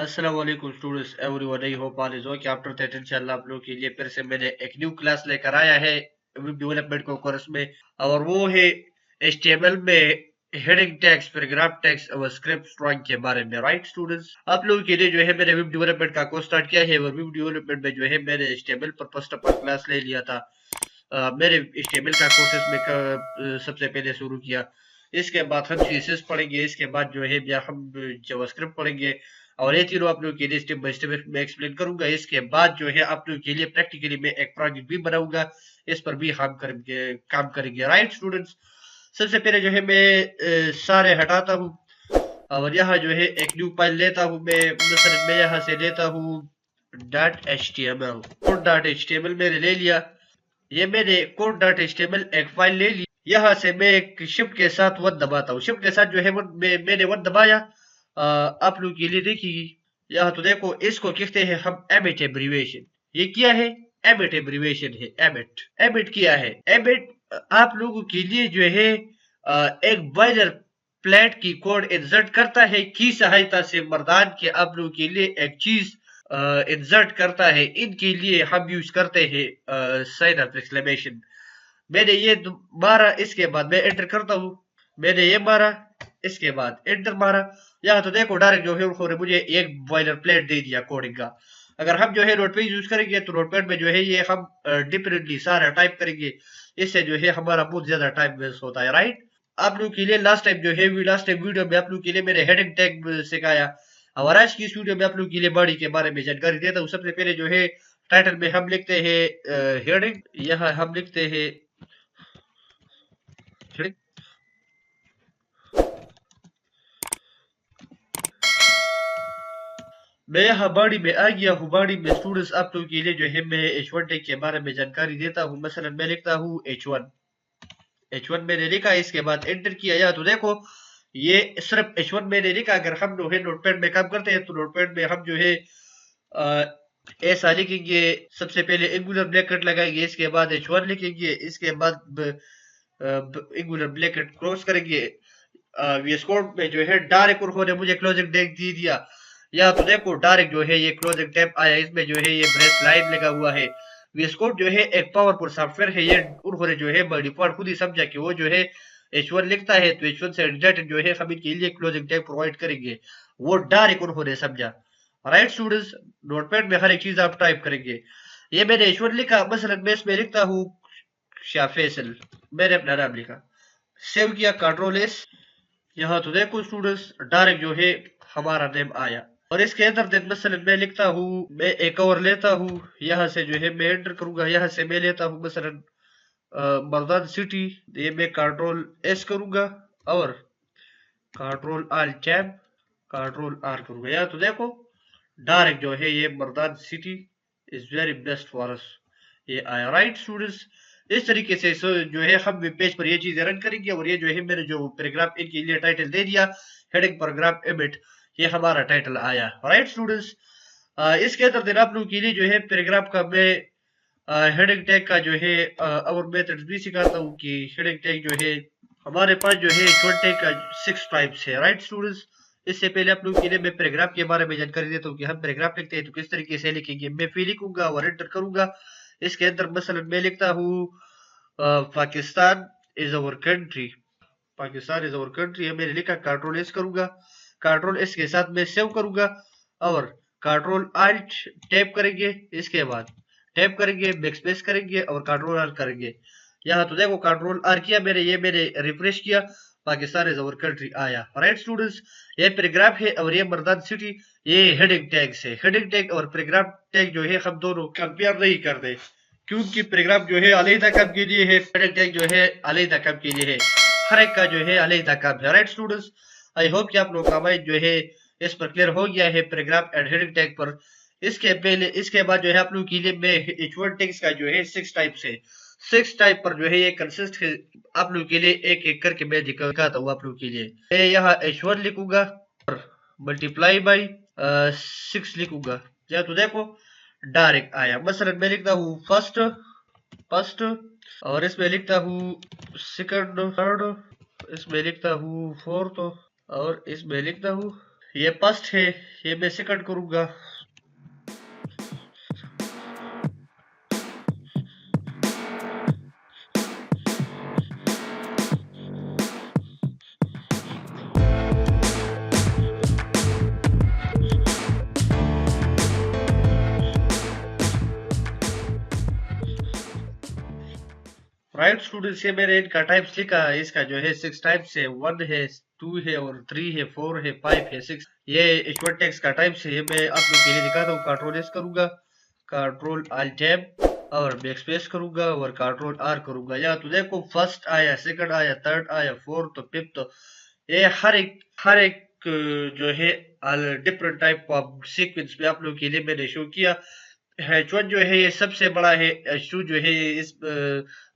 वालेकुम students everyone I hope all is okay after that इंशाल्लाह आप लोगों के लिए फिर से मैंने एक न्यू क्लास लेकर आया है डेवलपमेंट को कोर्स में। और वो है एचटीएमएल में हेडिंग टैग्स पैराग्राफ टैग्स और स्क्रिप्ट ड्राइंग के बारे में। राइट स्टूडेंट्स आप लोगों के लिए जो है मैंने वेब डेवलपमेंट का कोर्स स्टार्ट किया है और वेब डेवलपमेंट में जो है मैंने एचटीएमएल पर फ़र्स्ट ऑफ़ क्लास ले लिया था। uh, मेरे एचटीएमएल का कोर्सेज में सबसे पहले शुरू किया। इसके बाद हम सीएसएस पढ़ेंगे। इसके बाद जो है हम जावास्क्रिप्ट पढ़ेंगे। और ये तीनों आप लोगों के लिए स्टेप बाय स्टेप मैं एक्सप्लेन करूँगा। इसके बाद जो है आप लोगों के लिए प्रैक्टिकली मैं एक प्रोजेक्ट भी बनाऊँगा। इस पर भी हम करेंगे, काम करेंगे। राइट स्टूडेंट्स सबसे पहले जो है मैं सारे हटाता हूँ और यहाँ जो है एक न्यू फ़ाइल लेता हूँ। मैं मतलब मैं यहाँ से लेता हूँ dot H T M L code dot H T M L मैंने ले लिया। ये मैंने code dot H T M L एक फ़ाइल ले ली। यहाँ से मैं एक शिफ्ट के साथ वन दबाता हूँ। शिफ्ट के साथ जो है वो मैंने वन दबाया। आप लोग के लिए देखिए, यहाँ तो देखो, इसको कहते हैं, हम एमिट एब्रीवेशन ये क्या है? एमिट एब्रीवेशन है एमिट एमिट क्या है? एमिट आप लोगों के लिए जो है एक बाइलर प्लेट की कोड इंसर्ट करता है, की सहायता से मर्दान के आप लोगों के लिए एक चीज़ इंसर्ट करता है। इनके लिए हम यूज़ करते हैं साइन ऑफ़ एक्सक्लेमेशन मैंने ये मारा, इसके बाद मैं एंटर करता हूँ। मैंने ये मारा, इसके बाद एंटर मारा। यहाँ तो देखो डायरेक्ट जो है उन्होंने मुझे एक बॉयलर प्लेट दे दिया कोडिंग का। अगर हम जो है नोट पेज यूज़ करेंगे तो नोट पैड में जो है ये हम डिफरेंटली सारा टाइप करेंगे। इससे जो है हमारा बहुत ज़्यादा टाइम वेस्ट होता है राइट आप लोग के लिए लास्ट टाइम जो है लास्ट टाइम वीडियो में आप लोग के लिए मेरे हेडिंग टैग सिखाया। और आज की इस वीडियो में आप लोग के लिए बॉडी के बारे में जानकारी देता हूँ। सबसे पहले जो है टाइटल में हम लिखते हैं हेडिंग यहाँ हम लिखते हैं मैं बाड़ी में आ गया हूँ बाड़ी में स्टूडेंट्स आप लोगों के लिए जो है, मैं एच वन टेक के बारे में जानकारी देता हूँ। मसलन, मैं लिखता हूँ एच वन एच वन मैंने लिखा, इसके बाद एंटर किया। या तो देखो, ये सिर्फ़ एच वन मैंने लिखा। अगर हम जो है नोटपैड में काम करते हैं तो नोटपैड में हम जो है ऐसा लिखेंगे, सबसे पहले एंगुलर ब्लैकेट लगाएँगे, इसके बाद एच वन लिखेंगे, इसके बाद एंगुलर ब्लैकेट क्रॉस करेंगे। वीएस कोड में जो है, डायरेक्ट उन्होंने मुझे क्लोजिंग डेक दे दिया। या तो देखो डायरेक्ट जो है, ये क्लोजिंग टैब आया, इसमें जो है, ये ब्रेस लाइन लगा हुआ है। विस्कोड जो है, एक पावरफुल सॉफ्टवेयर है, ये उन्होंने जो है बाई डिफ़ॉल्ट खुद ही समझा कि वो जो है वन लिखता है तो वन से रिलेटेड जो है हम इनके लिए क्लोजिंग टैब प्रोवाइड करेंगे। वो डायरेक्ट उन्होंने समझा। राइट स्टूडेंट्स नोटपैड में हर एक चीज़ आप टाइप करेंगे। ये मैंने वन लिखा मसलन मैं इसमें लिखता हूँ। शाह फैसल, मैंने अपना नाम लिखा। सेव किया कंट्रोल एस यहाँ तो देखो स्टूडेंट्स डायरेक्ट जो है, हमारा नेम आया। और इसके अंदर दिन मसलन मैं लिखता हूँ, मैं एक और लेता हूँ, यहाँ से जो है मैं एंटर करूँगा, यहाँ से मैं लेता हूँ मसलन मरदान सिटी ये मैं कंट्रोल एस करूँगा और control R tab control R करूँगा। यहाँ तो देखो डायरेक्ट जो है ये Mardan city is very best for us ये आई राइट स्टूडेंट्स इस तरीके से जो है हम वेब पेज पर ये चीज़ें रन करेंगे और ये जो है मैंने जो पैराग्राफ इनके लिए टाइटल दे दिया हेडिंग पैराग्राफ एमिट ये हमारा टाइटल आया। राइट स्टूडेंट्स इसके अंदर दिन आप लोगों के लिए जो है पैराग्राफ का मैं हेडिंग टैग का जो है और मेथड्स भी सिखाता हूँ कि हेडिंग टैग जो है, हमारे पास जो है टैग का सिक्स टाइप्स है। राइट स्टूडेंट्स इससे पहले आप लोगों के लिए मैं पैराग्राफ के बारे में जानकारी देता हूँ कि हम पैराग्राफ लिखते हैं तो किस तरीके से लिखेंगे। मैं फ़ी लिखूँगा और एंटर करूँगा। इसके अंदर मसलन मैं लिखता हूँ Pakistan is our country Pakistan is our country मैंने लिखा कंट्रोल एस करूँगा। कंट्रोल एस के साथ मैं सेव करूँगा और कंट्रोल आल्ट टैप करेंगे, इसके बाद टैप करेंगे बैकस्पेस करेंगे और कंट्रोल आर करेंगे। यहाँ तो देखो कंट्रोल आर किया मेरे ये मैंने रिफ्रेश किया पाकिस्तान इज़ अवर कंट्री आया। राइट स्टूडेंट्स ये पैराग्राफ है और ये मर्दान सिटी ये हेडिंग टैग से। हेडिंग टैग और पैराग्राफ टैग जो है, हम दोनों कंपेयर नहीं करते, क्योंकि पैराग्राफ जो है अलहदा काम के लिए है हेडिंग टैग जो है अलहदा काम के लिए है। हर एक का जो है अलहदा काम है। राइट स्टूडेंट्स आई होप कि आप लोग का माइंड जो है इस पर क्लियर हो गया है। पैराग्राफ एंड टैग पर। इसके पहले, इसके बाद जो है आप लोग के लिए मैं वन टैग्स का जो है सिक्स टाइप से सिक्स टाइप पर जो है ये कंसिस्ट है। आप लोग के लिए एक एक करके मैं दिखाता हूँ आप लोग के लिए। मैं यहाँ एच वन लिखूँगा और मल्टीप्लाई बाई सिक्स लिखूँगा। या तो देखो डायरेक्ट आया। मसलन मैं लिखता हूँ फ़र्स्ट फ़र्स्ट और इसमें लिखता हूँ सेकंड थर्ड इसमें लिखता हूँ फोर्थ और इसमें लिखता हूँ। ये फ़र्स्ट है, ये मैं सेकंड करूँगा। राइट स्टूडेंट्स ये मैंने इनका टाइप्स लिखा है, इसका जो है सिक्स टाइप्स है वन है टू है और थ्री है फोर है फाइव है सिक्स ये इक्वल टेक्स का टाइप्स है, मैं आप लोग के लिए दिखाता हूँ कंट्रोल एस करूँगा कंट्रोल आल टैब और बैक स्पेस करूँगा और कंट्रोल आर करूँगा। या तो देखो फ़र्स्ट आया सेकंड आया थर्ड आया फोर्थ तो फिफ्थ तो ये हर एक हर एक जो है डिफरेंट टाइप ऑफ़ सीक्वेंस में आप लोग के लिए मैंने शो किया। है जो है, ये सबसे बड़ा है शू जो है इस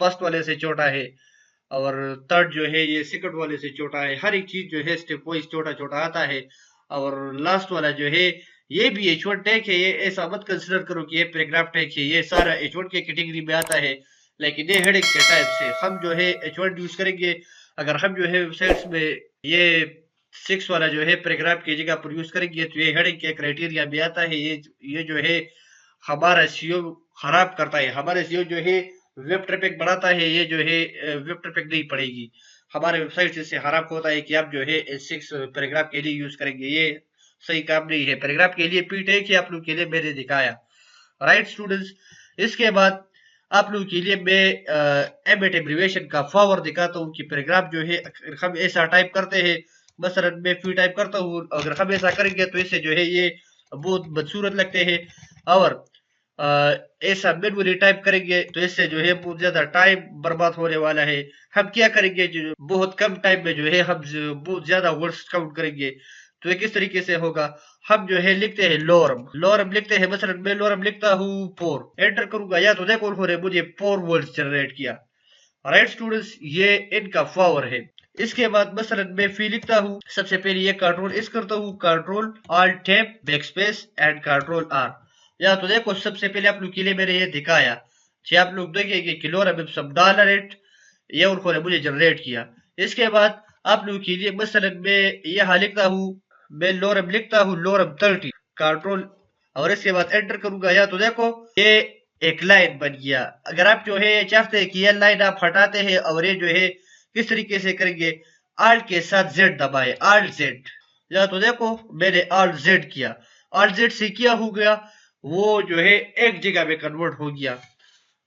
फ़र्स्ट वाले से छोटा है। और थर्ड जो है ये सेकंड वाले से छोटा है हर एक चीज़ जो है स्टेप वाइज छोटा छोटा आता है। और लास्ट वाला जो है, ये भी एच वन टैग है, ये ऐसा मत कंसिडर करो कि ये पैराग्राफ टैग है, ये सारा एच वन के कैटेगरी में आता है। लेकिन ये हेडिंग के टाइप से हम जो है एच वन यूज़ करेंगे। अगर हम जो है वेबसाइट्स में ये सिक्स वाला जो है पैराग्राफ की जगह पर यूज़ करेंगे तो ये हेडिंग के क्राइटेरिया में आता है। ये ये जो है हमारा सीओ खराब करता है। हमारे सीओ जो है वेब ट्रैफ़िक बढ़ाता है, ये जो है वेब ट्रैफ़िक नहीं पड़ेगी। हमारे वेबसाइट से खराब होता है कि आप जो है सिक्स पैराग्राफ के लिए यूज़ करेंगे। ये सही काम नहीं है। पैराग्राफ के लिए पी टेक आप लोग के लिए मैंने दिखाया। राइट स्टूडेंट्स इसके बाद आप लोग के लिए मैं एम एट एब्रीवेशन का फॉवर दिखाता हूँ कि पैराग्राफ जो है हम ऐसा टाइप करते हैं, मसलन मैं फ़ी टाइप करता हूँ, अगर हम ऐसा करेंगे तो इससे जो है, ये बहुत बदसूरत लगते हैं। और ऐसा मैनुअली टाइप करेंगे तो इससे जो है बहुत ज़्यादा टाइम बर्बाद होने वाला है। हम क्या करेंगे जो बहुत कम टाइम में जो है हम बहुत ज़्यादा वर्ड्स काउंट करेंगे। तो किस तरीके से होगा? हम जो है लिखते हैं लोरम लोरम लिखते हैं मसलन मैं लोरम लिखता हूँ फोर एंटर करूँगा। या तो देखो उन्होंने मुझे फोर वर्ड्स जनरेट किया। राइट स्टूडेंट्स ये इनका पावर है। इसके बाद मसलन मैं फ़ी लिखता हूँ। सबसे पहले ये कंट्रोल इस करता हूँ। Control alt tab backspace and control R या तो देखो, सबसे पहले आप लोग के लिए मैंने ये दिखाया। कि आप लोग देखेंगे कि लोरम सब डॉलर रेट, ये उन्होंने मुझे जनरेट किया। इसके बाद आप लोग के लिए मसलन मैं यहाँ लिखता हूँ, मैं लोरम लिखता हूँ लोरम थर्टी कंट्रोल और इसके बाद एंटर करूँगा। या तो देखो, ये एक लाइन बन गया। अगर आप जो है चाहते हैं कि ये लाइन आप हटाते हैं, और ये जो है, किस तरीके से करेंगे आल्ट के साथ जेड दबाए आल्ट जेड या तो देखो, मैंने आल्ट जेड किया। आल्ट जेड से क्या हो गया? वो जो है एक जगह में कन्वर्ट हो गया।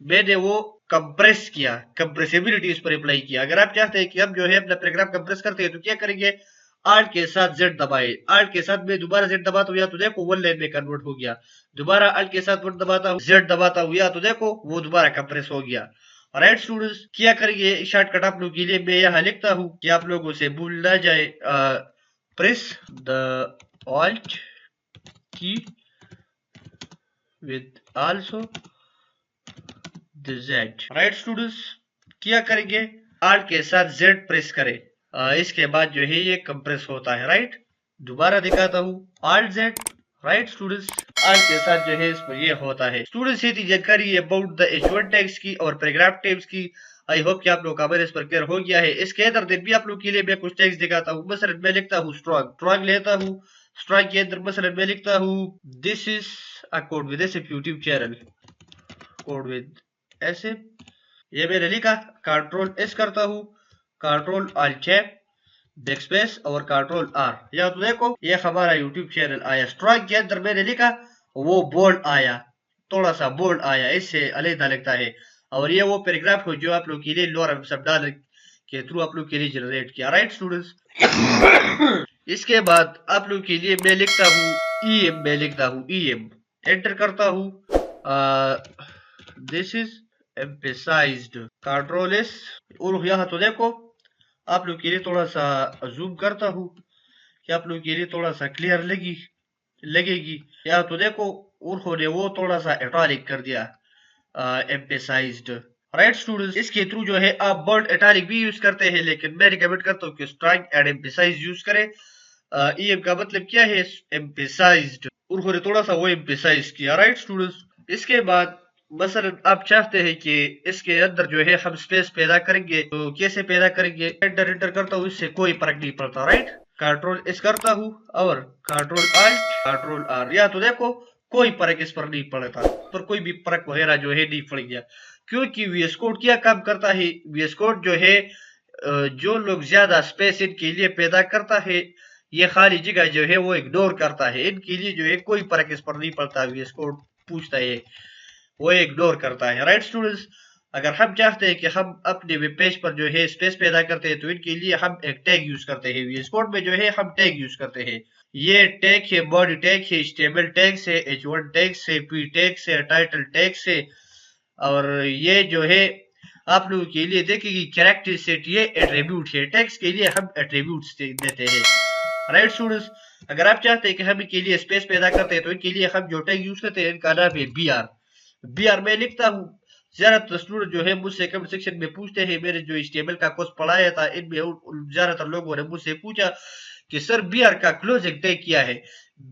मैंने वो कंप्रेस किया कंप्रेसिबिलिटी इस पर अप्लाई किया। अगर आप चाहते हैं कि हम जो है अपना प्रोग्राम कंप्रेस करते हैं तो क्या करेंगे? आर्ट के साथ जेड दबाए। आर्ट के साथ में दोबारा जेड दबाता हूँ या तो देखो वन लाइन में कन्वर्ट हो गया। दोबारा आर्ट के साथ वन दबाता हूँ जेड दबाता हूँ या तो देखो वो दोबारा कंप्रेस हो गया। राइट स्टूडेंट्स क्या करेंगे? शॉर्टकट आप लोग के लिए मैं यहाँ लिखता हूँ कि आप लोगों से भूल ना जाए। Press the alt key with also the z. Right, students? क्या करेंगे? आर्ट के साथ z प्रेस करें। इसके बाद जो है, ये कंप्रेस होता है राइट दोबारा दिखाता हूँ। Alt Z right students alt के साथ जो है, इसमें ये होता है। स्टूडेंट्स ये थी जानकारी about the H one tags की और पैराग्राफ टेप्स की। आई होप कि आप लोग का इस पर क्लियर हो गया है। इसके अंदर दिन भी आप लोग के लिए मैं कुछ टैग्स दिखाता हूँ। मसलन मैं लिखता हूँ स्ट्रॉन्ग स्ट्रॉन्ग लेता हूँ। स्ट्रॉन्ग के अंदर मसलन मैं लिखता हूँ। This is a code with SAP YouTube channel code with SAP ये मैंने लिखा। कंट्रोल एस करता हूँ। कंट्रोल आल चैप बैकस्पेस और कंट्रोल आर या तो देखो, ये हमारा यूट्यूब चैनल आया। स्ट्राइक के अंदर मैंने लिखा, वो बोल्ड आया। थोड़ा सा बोल्ड आया। इससे अलहदा लगता है। और ये वो पैराग्राफ हो जो आप लोग के लिए लोअर सब के थ्रू आप लोग के लिए जनरेट किया। राइट स्टूडेंट्स इसके बाद आप लोग के लिए मैं लिखता हूँ ई एम मैं लिखता हूँ ई एम एंटर करता हूँ। This is emphasized control S और यहाँ तो देखो, आप लोग के लिए थोड़ा सा जूम करता हूँ कि आप लोग के लिए थोड़ा सा क्लियर लगी, लगेगी। या तो देखो उन्होंने वो थोड़ा सा एटॉरिक कर दिया। एम्पेसाइज्ड राइट स्टूडेंट्स इसके थ्रू जो है, आप बर्ड एटारिक भी यूज़ करते हैं, लेकिन मैं रिकमेंड करता हूँ कि स्ट्राइक एंड एम्पेसाइज यूज़ करें। ई एम का मतलब क्या है? एम्पेसाइज्ड उन्होंने थोड़ा सा वो एम्पेसाइज किया। राइट स्टूडेंट्स इसके बाद, मसलन, आप चाहते हैं कि इसके अंदर जो है, हम स्पेस पैदा करेंगे। तो कैसे पैदा करेंगे? एंटर एंटर करता हूँ, इससे कोई फ़र्क नहीं पड़ता। राइट कंट्रोल इस करता हूँ, और कंट्रोल आल्ट कंट्रोल आर या तो देखो कोई फ़र्क इस पर नहीं पड़ता, पर कोई भी फ़र्क वगैरह जो है नहीं पड़ गया क्योंकि वीएस कोड क्या काम करता है? वीएस कोड जो है जो लोग ज़्यादा स्पेस इनके लिए पैदा करता है, ये खाली जगह जो है वो इग्नोर करता है। इनके लिए जो है कोई फ़र्क इस पर नहीं पड़ता वीएस कोड पूछता है, वो इग्नोर करता है। राइट स्टूडेंट्स अगर हम चाहते हैं कि हम अपने वेब पेज पर जो है स्पेस पैदा करते हैं तो इनके लिए हम एक टैग यूज़ करते हैं। कोड में जो है हम टैग यूज़ करते हैं। ये टैग है बॉडी टैग है स्टेबल टैग से एच वन टैग से पी टैग से टाइटल टैग से और ये जो है, आप लोगों के लिए देखिए कैरेक्टर सेट ये एट्रीब्यूट है। टैग्स के लिए हम एट्रीब्यूट्स देते हैं। राइट स्टूडेंट्स अगर आप चाहते हैं कि हम इनके लिए स्पेस पैदा करते हैं तो इनके लिए हम जो टैग यूज़ करते हैं, इनका नाम है बी आर बी आर में लिखता हूँ। ज़्यादातर स्टूडेंट जो है मुझसे कमेंट सेक्शन में पूछते हैं, मेरे जो स्टेबल का कोर्स पढ़ाया था, इनमें ज़्यादातर लोगों ने मुझसे पूछा कि, सर बी आर का क्लोजिंग टैग क्या है?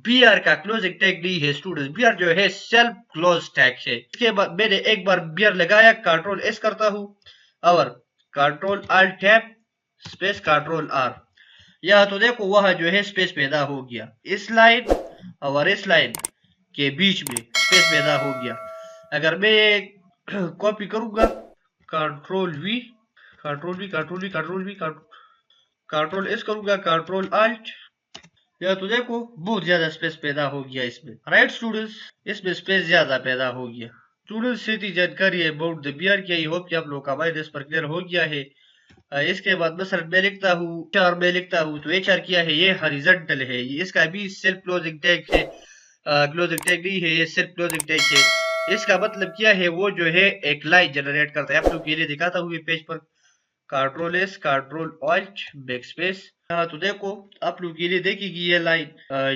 बी आर का क्लोजिंग टैग नहीं है स्टूडेंट बी आर जो है सेल्फ क्लोज टैग है। इसके बाद मैंने एक बार बी आर लगाया कंट्रोल एस करता हूँ, और control R tab space control R यहाँ तो देखो, वह जो है स्पेस पैदा हो गया। इस लाइन और इस लाइन के बीच में स्पेस पैदा हो गया। अगर मैं कॉपी करूँगा। Control V control V control V control V control S करूँगा कंट्रोल आल्ट या तो देखो, बहुत ज़्यादा स्पेस पैदा हो गया इसमें। राइट स्टूडेंट्स इसमें स्पेस ज़्यादा पैदा हो गया। स्टूडेंट्स से जानकारी अबाउट द बियर की आई होप कि आप लोगों का माइंड इस पर क्लियर हो गया है। इसके बाद मसलन मैं लिखता हूँ चार में लिखता हूँ तो एच आर किया है? ये हरिजेंटल है। इसका भी सेल्फ क्लोजिंग टैग है क्लोजिंग टैग नहीं है, ये सेल्फ क्लोजिंग टैग है। इसका मतलब क्या है? वो जो है, एक लाइट जनरेट करता है। आप लोग के लिए दिखाता हूँ पेज पर control S control alt backspace हाँ तो देखो, आप लोग के लिए देखेगी ये लाइन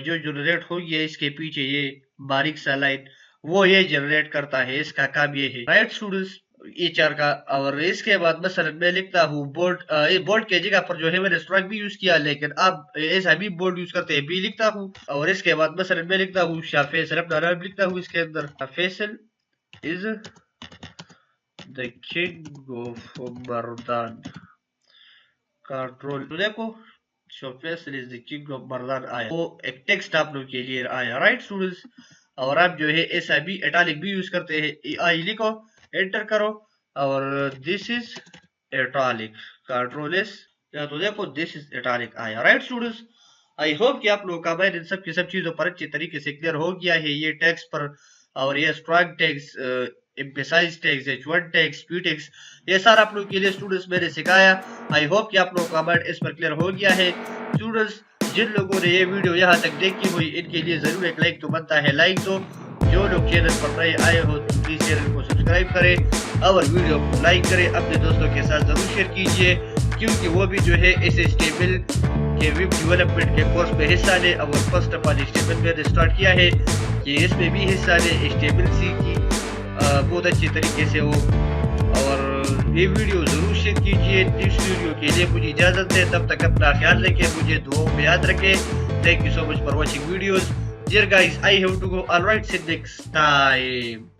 जो जनरेट होगी इसके पीछे ये बारीक सा लाइन, वो ये जनरेट करता है। इसका काम ये है। राइट स्टूडेंट्स एच आर का, और इसके बाद मसलन मैं लिखता हूँ बोल्ट बोल्ट के जगह पर जो है मैंने स्ट्राइक भी यूज़ किया, लेकिन अब ऐसा भी बोल्ट यूज़ करते हैं बी लिखता हूँ, और इसके बाद मसलन मैं लिखता हूँ शाफेसल अपना नाम लिखता हूँ इसके अंदर। Faisal is the king of Mardan control देखो Shah Faisal is the king of Mardan आया। वो एक टेक्स्ट आप लोग के लिए आया राइट स्टूडेंट्स और आप जो है ऐसा भी एटालिक भी यूज़ करते हैं आई लिखो एंटर करो और this is italic control S तो देखो दिस इज़ एटालिक आया। राइट स्टूडेंट्स आई होप कि आप लोगों का मैं इन सब की सब चीज़ों पर अच्छे तरीके से क्लियर हो गया है। ये टैक्स पर और ये strong tags emphasize tags H one tags P tags ये सारा आप लोगों के लिए स्टूडेंट्स मैंने सिखाया। आई होप कि आप लोगों का माइंड इस पर क्लियर हो गया है। स्टूडेंट्स जिन लोगों ने ये वीडियो यहाँ तक देखी हुई, इनके लिए ज़रूर एक लाइक तो बनता है। लाइक तो जो लोग चैनल पर नए आए हो तो प्लीज़ चैनल को सब्सक्राइब करें और वीडियो को लाइक करें। अपने दोस्तों के साथ ज़रूर शेयर कीजिए, क्योंकि वो भी जो है इस स्टेबल के वेब डेवलपमेंट के कोर्स में हिस्सा ले और फ़र्स्ट ऑफ़ ऑल स्टेबल मैंने स्टार्ट किया है। कि इसमें भी हिस्सा ले स्टेबल सी की बहुत अच्छे तरीके से हो। और ये वीडियो ज़रूर शेयर कीजिए इस वीडियो के लिए मुझे इजाज़त है, तब तक अपना ख्याल रखें, मुझे दुआओं में याद रखें। Thank you so much for watching videos Dear guys, I have to go. Alright, see next time.